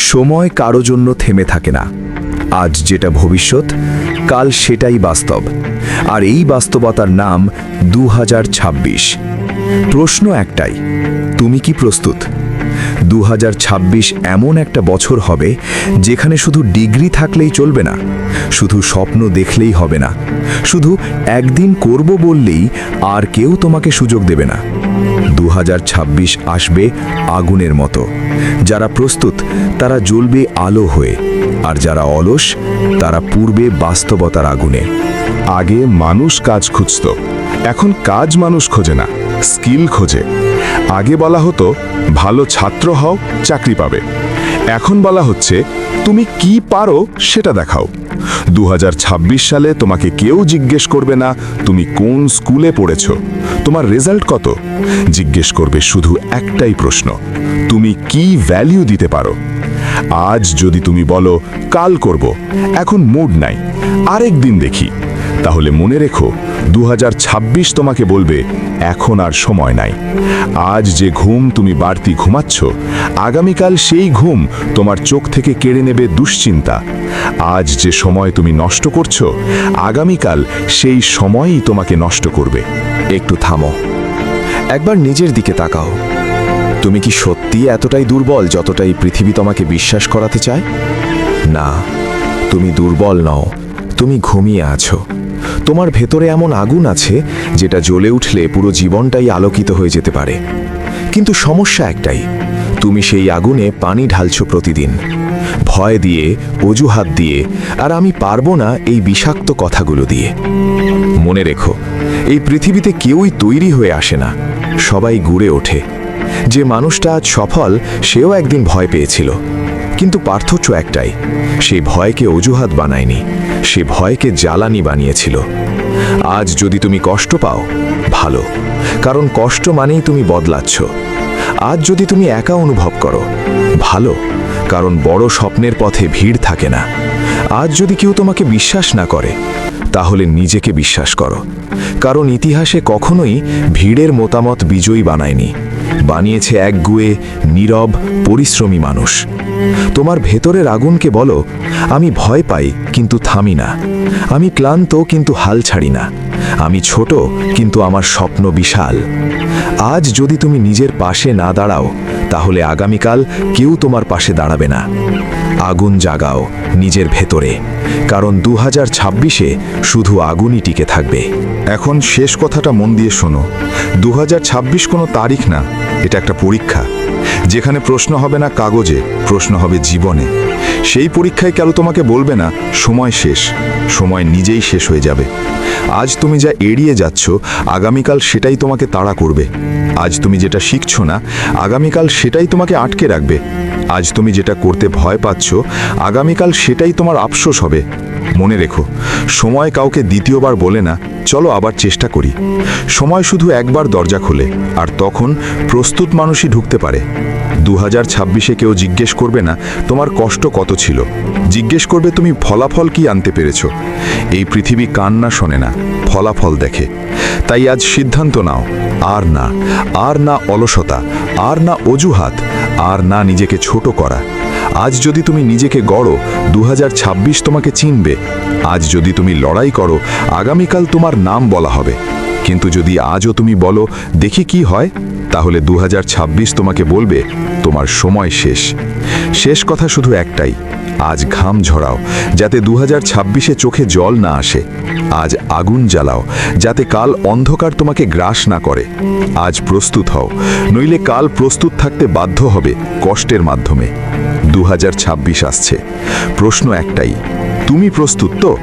সময় কারও জন্য থেমে থাকে না। আজ যেটা ভবিষ্যৎ, কাল সেটাই বাস্তব। আর এই বাস্তবতার নাম দু হাজার ছাব্বিশ। প্রশ্ন একটাই, তুমি কি প্রস্তুত? দু হাজার ছাব্বিশ এমন একটা বছর হবে যেখানে শুধু ডিগ্রি থাকলেই চলবে না, শুধু স্বপ্ন দেখলেই হবে না, শুধু একদিন করব বললেই আর কেউ তোমাকে সুযোগ দেবে না। দু হাজার ছাব্বিশ আসবে আগুনের মতো। যারা প্রস্তুত, তারা জ্বলবে আলো হয়ে, আর যারা অলস, তারা পূর্বে বাস্তবতার আগুনে। আগে মানুষ কাজ খুঁজত, এখন কাজ মানুষ খোঁজে না, স্কিল খোঁজে। আগে বলা হতো, ভালো ছাত্র হও, চাকরি পাবে। এখন বলা হচ্ছে, তুমি কি পারো সেটা দেখাও। দু হাজার ছাব্বিশ সালে তোমাকে কেউ জিজ্ঞেস করবে না, তুমি কোন স্কুলে পড়েছ? তোমার রেজাল্ট কত? জিজ্ঞেস করবে শুধু একটাই প্রশ্ন, তুমি কি ভ্যালিউ দিতে পারো? আজ যদি তুমি বলো, কাল করব, এখন মুড নাই, আরেক দিন দেখি। তাহলে মনে রেখো দু হাজার ছাব্বিশ তোমাকে বলবে, এখন আর সময় নাই। আজ যে ঘুম তুমি বাড়তি ঘুমাচ্ছ, আগামীকাল সেই ঘুম তোমার চোখ থেকে কেড়ে নেবে দুশ্চিন্তা। আজ যে সময় তুমি নষ্ট করছ, আগামীকাল সেই সময়ই তোমাকে নষ্ট করবে। একটু থামো। একবার নিজের দিকে তাকাও। তুমি কি সত্যি এতটাই দুর্বল যতটাই পৃথিবী তোমাকে বিশ্বাস করাতে চায়? না, তুমি দুর্বল নও, তুমি ঘুমিয়ে আছো। তোমার ভেতরে এমন আগুন আছে যেটা জ্বলে উঠলে পুরো জীবনটাই আলোকিত হয়ে যেতে পারে। কিন্তু সমস্যা একটাই, তুমি সেই আগুনে পানি ঢালছো প্রতিদিন। ভয় দিয়ে, অজুহাত দিয়ে, আর আমি পারব না এই বিষাক্ত কথাগুলো দিয়ে। মনে রেখো, এই পৃথিবীতে কেউই তৈরি হয়ে আসে না, সবাই গুড়ে ওঠে। যে মানুষটা আজ সফল, সেও একদিন ভয় পেয়েছিল। কিন্তু পার্থক্য একটাই সেই ভয়কে অজুহাত বানায়নি। সে ভয়কে জ্বালানি বানিয়েছিল। আজ যদি তুমি কষ্ট পাও, ভালো। কারণ কষ্ট মানেই তুমি বদলাচ্ছ। আজ যদি তুমি একা অনুভব করো, ভালো। কারণ বড় স্বপ্নের পথে ভিড় থাকে না। আজ যদি কেউ তোমাকে বিশ্বাস না করে, তাহলে নিজেকে বিশ্বাস করো। কারণ ইতিহাসে কখনোই ভিড়ের মতামত বিজয়ী বানায়নি। বানিয়েছে একগুয়ে নীরব, পরিশ্রমী মানুষ। তোমার ভেতরের আগুনকে বলো, আমি ভয় পাই, কিন্তু থামি না। আমি ক্লান্ত, কিন্তু হাল ছাড়ি না। আমি ছোট, কিন্তু আমার স্বপ্ন বিশাল। আজ যদি তুমি নিজের পাশে না দাঁড়াও তাহলে আগামীকাল কেউ তোমার পাশে দাঁড়াবে না। আগুন জাগাও নিজের ভেতরে, কারণ দু হাজার ছাব্বিশে শুধু আগুনই টিকে থাকবে। এখন শেষ কথাটা মন দিয়ে শোনো। দু হাজার ছাব্বিশ কোনো তারিখ না, এটা একটা পরীক্ষা। যেখানে প্রশ্ন হবে না কাগজে, প্রশ্ন হবে জীবনে। সেই পরীক্ষায় কেন তোমাকে বলবে না, সময় শেষ। সময় নিজেই শেষ হয়ে যাবে। আজ তুমি যা এড়িয়ে যাচ্ছ, আগামীকাল সেটাই তোমাকে তাড়া করবে। আজ তুমি যেটা শিখছ না, আগামীকাল সেটাই তোমাকে আটকে রাখবে। আজ তুমি যেটা করতে ভয় পাচ্ছ, আগামীকাল সেটাই তোমার আফসোস হবে। মনে রেখো, সময় কাউকে দ্বিতীয়বার বলে না, চলো আবার চেষ্টা করি। সময় শুধু একবার দরজা খোলে, আর তখন প্রস্তুত মানুষই ঢুকতে পারে। দু হাজার ছাব্বিশে কেউ জিজ্ঞেস করবে না, তোমার কষ্ট কত ছিল? জিজ্ঞেস করবে তুমি ফলাফল কি আনতে পেরেছ? এই পৃথিবী কান্না শোনে না, ফলাফল দেখে। তাই আজ সিদ্ধান্ত নাও, আর না আর না অলসতা, আর না অজুহাত, আর না নিজেকে ছোট করা। আজ যদি তুমি নিজেকে গড়ো দু হাজার ছাব্বিশ তোমাকে চিনবে। আজ যদি তুমি লড়াই করো, আগামীকাল তোমার নাম বলা হবে। কিন্তু যদি আজও তুমি বলো, দেখি কি হয়, তাহলে দু হাজার ছাব্বিশ তোমাকে বলবে, তোমার সময় শেষ। শেষ কথা শুধু একটাই আজ ঘাম ঝরাও, যাতে দু হাজার চোখে জল না আসে। আজ আগুন জ্বালাও, যাতে কাল অন্ধকার তোমাকে গ্রাস না করে। আজ প্রস্তুত হও, নইলে কাল প্রস্তুত থাকতে বাধ্য হবে কষ্টের মাধ্যমে। দু হাজার ছাব্বিশ আসছে। প্রশ্ন একটাই, তুমি প্রস্তুত তো?